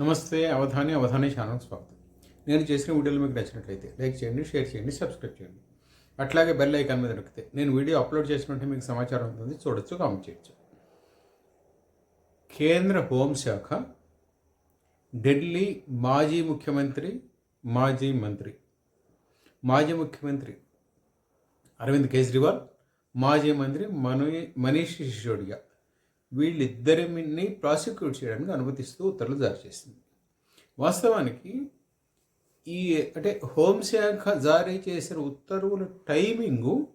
నమస్తే అవధాని అవధాని ఛానల్ స్వాగతం. నేను చేసిన వీడియోలు మీకు నచ్చినట్లయితే లైక్ చేయండి షేర్ చేయండి సబ్స్క్రైబ్ చేయండి. అట్లాగే బెల్ ఐకాన్ మీద నొక్కితే నేను వీడియో అప్లోడ్ చేసినట్టు మీకు సమాచారం ఉంటుంది. చూడొచ్చు కామెంట్ చేయొచ్చు. కేంద్ర హోంశాఖ ఢిల్లీ మాజీ ముఖ్యమంత్రి మాజీ మంత్రి మాజీ ముఖ్యమంత్రి అరవింద్ కేజ్రీవాల్ మాజీ మంత్రి మను మనీష్ సిసోడియా. వీళ్ళిద్దరిని ప్రాసిక్యూట్ చేయడానికి అనుమతిస్తూ ఉత్తర్వులు జారీ చేసింది. వాస్తవానికి ఈ అంటే హోంశాఖ జారీ చేసిన ఉత్తర్వుల టైమింగు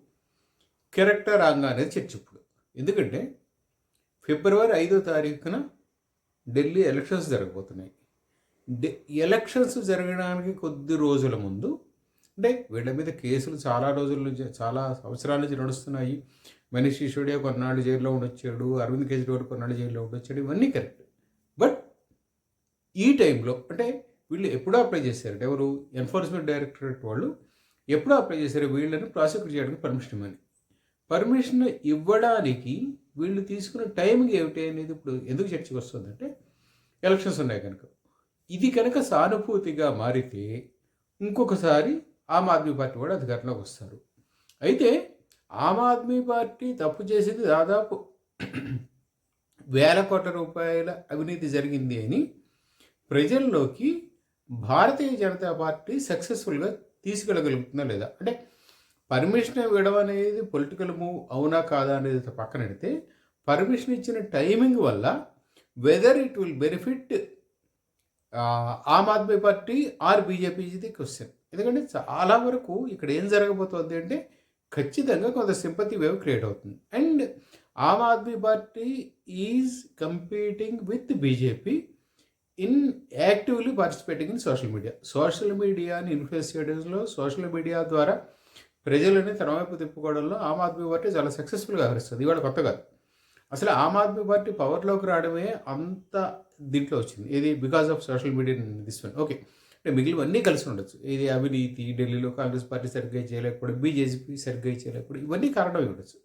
కరెక్టా రాంగా అనేది చర్చ ఇప్పుడు. ఎందుకంటే ఫిబ్రవరి ఐదో తారీఖున ఢిల్లీ ఎలక్షన్స్ జరగబోతున్నాయి. ఎలక్షన్స్ జరగడానికి కొద్ది రోజుల ముందు అంటే వీళ్ళ మీద కేసులు చాలా రోజుల నుంచి చాలా సంవత్సరాల నుంచి నడుస్తున్నాయి. మనీష్ సిసోడియా కొన్నాళ్ళు జైల్లో ఉండొచ్చాడు. అరవింద్ కేజ్రీవాల్ కొన్నాళ్ళు జైల్లో ఉండొచ్చాడు. ఇవన్నీ కరెక్ట్. బట్ ఈ టైంలో అంటే వీళ్ళు ఎప్పుడో అప్లై చేశారు ఎవరు? ఎన్ఫోర్స్మెంట్ డైరెక్టరేట్ వాళ్ళు ఎప్పుడో అప్లై చేశారు. వీళ్ళని ప్రాసిక్యూట్ చేయడానికి పర్మిషన్ ఇవ్వని పర్మిషన్ ఇవ్వడానికి వీళ్ళు తీసుకున్న టైమింగ్ ఏమిటి అనేది ఇప్పుడు ఎందుకు చర్చకు వస్తుందంటే ఎలక్షన్స్ ఉన్నాయి కనుక. ఇది కనుక సానుభూతిగా మారితే ఇంకొకసారి ఆమ్ ఆద్మీ పార్టీ కూడా అధికారంలోకి వస్తారు. అయితే ఆమ్ ఆద్మీ పార్టీ తప్పు చేసింది దాదాపు వేల కోట్ల రూపాయల అవినీతి జరిగింది అని ప్రజల్లోకి భారతీయ జనతా పార్టీ సక్సెస్ఫుల్గా తీసుకెళ్ళగలుగుతుందా లేదా? అంటే పర్మిషన్ ఇవ్వడం అనేది పొలిటికల్ మూవ్ అవునా కాదా అనేది పక్కన పెడితే పర్మిషన్ ఇచ్చిన టైమింగ్ వల్ల whether it will benefit Aam Aadmi Party or BJP ఇది క్వశ్చన్. ఎందుకంటే చాలా వరకు ఇక్కడ ఏం జరగబోతోంది అంటే ఖచ్చితంగా కొంత సింపతి వేవ్ క్రియేట్ అవుతుంది. And Aam Aadmi Party is competing with BJP in actively participating in social media. Social మీడియాని ఇన్ఫ్లుయెన్స్ చేయడంలో సోషల్ మీడియా ద్వారా ప్రజలని తన వైపు తిప్పుకోవడంలో ఆమ్ ఆద్మీ పార్టీ చాలా సక్సెస్ఫుల్గా వ్యవహరిస్తుంది. ఇవాళ కొత్త కాదు. అసలు ఆమ్ ఆద్మీ పార్టీ పవర్లోకి రావడమే అంత దీంట్లో వచ్చింది. ఇది because of social media this one. Okay. అంటే మిగిలినవన్నీ కలిసి ఉండొచ్చు. ఇది అవినీతి ఢిల్లీలో కాంగ్రెస్ పార్టీ సరిగ్గా చేయలేకపోవడం బీజేపీ సరిగ్గా చేయలేకపోవడం ఇవన్నీ కారణమై ఉండొచ్చు.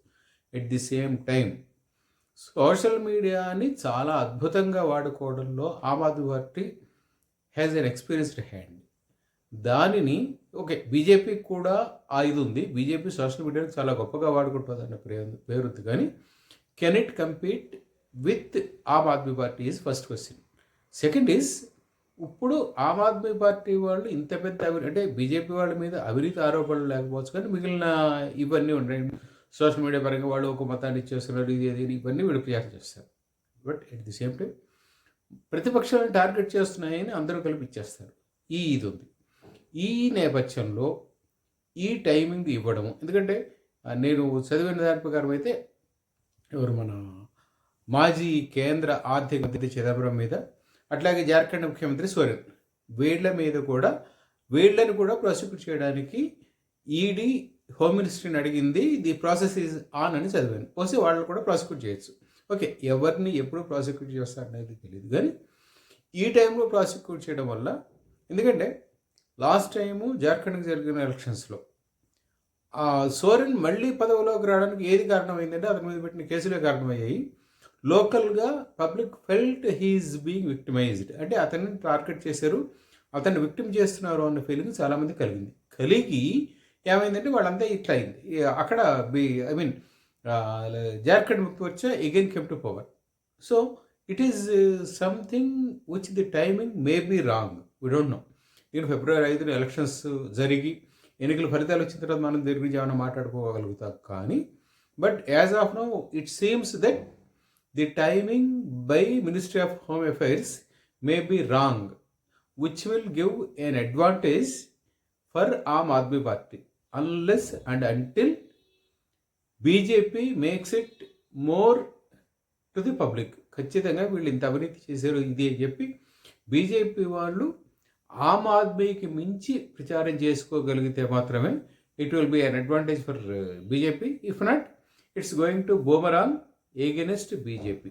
At the same time social మీడియాని చాలా అద్భుతంగా వాడుకోవడంలో Aam Aadmi Party has an experienced hand దానిని ఓకే బీజేపీకి కూడా ఆ ఇది ఉంది. బీజేపీ సోషల్ మీడియాని చాలా గొప్పగా వాడుకుంటుంది అన్న పేరు పేరుంది కానీ can it compete with Aam Aadmi Party is first question second is ఇప్పుడు ఆమ్ ఆద్మీ పార్టీ వాళ్ళు ఇంత పెద్ద అవినీతి అంటే బీజేపీ వాళ్ళ మీద అవినీతి ఆరోపణలు లేకపోవచ్చు కానీ మిగిలిన ఇవన్నీ ఉన్నాయి సోషల్ మీడియా పరంగా వాళ్ళు ఒక మతాన్ని ఇచ్చేస్తున్నారు ఇది అది ఇవన్నీ వీళ్ళు ప్రచారం చేస్తారు. But at the same time ప్రతిపక్షాలను టార్గెట్ చేస్తున్నాయని అందరూ కలిపి ఇచ్చేస్తారు. ఈ ఇది ఉంది. ఈ నేపథ్యంలో ఈ టైమింగ్ ఇవ్వడం ఎందుకంటే నేను చదివిన దాని ప్రకారం అయితే ఎవరు మన మాజీ కేంద్ర ఆర్థిక మంత్రి చిదంబరం మీద అట్లాగే జార్ఖండ్ ముఖ్యమంత్రి సోరెన్ వీళ్ళ మీద కూడా వీళ్ళని కూడా ప్రాసిక్యూట్ చేయడానికి ఈడీ హోమ్ మినిస్ట్రీని అడిగింది ది ప్రాసెస్ ఈజ్ ఆన్ అని చదివాను. పోసి వాళ్ళని కూడా ప్రాసిక్యూట్ చేయొచ్చు. ఓకే ఎవరిని ఎప్పుడు ప్రాసిక్యూట్ చేస్తారనేది తెలియదు కానీ ఈ టైంలో ప్రాసిక్యూట్ చేయడం వల్ల ఎందుకంటే లాస్ట్ టైము జార్ఖండ్కి జరిగిన ఎలక్షన్స్లో ఆ సోరెన్ మళ్ళీ పదవిలోకి రావడానికి ఏది కారణమైందంటే అతని మీద పెట్టిన కేసులే కారణమయ్యాయి. లోకల్గా public felt he's being victimized. అంటే అతన్ని టార్గెట్ చేశారు. అతన్ని విక్టిమ్ చేస్తున్నారు అన్న ఫీలింగ్ చాలామంది కలిగింది. కలిగి ఏమైందంటే వాళ్ళంతా ఇట్లా అయింది. అక్కడ B I mean Jharkhand Mukti వచ్చే again came to power. So it is something which the timing may be wrong. We don't know. నేను ఫిబ్రవరి ఐదున ఎలక్షన్స్ జరిగి ఎన్నికల ఫలితాలు వచ్చిన తర్వాత మనం దీని గురించి ఏమైనా మాట్లాడుకోగలుగుతాం కానీ but as of now it seems that the timing by ministry of home affairs may be wrong which will give an advantage for Aam Aadmi Party unless and until BJP makes it more to the public ఖచ్చితంగా వీళ్ళు ఇంత అవినీతి చేశారు ఇది అని చెప్పి BJP వాళ్ళు ఆమ్ ఆద్మీకి మించి ప్రచారం చేసుకోగలిగితే మాత్రమే it will be an advantage for BJP if not it's going to boomerang against BJP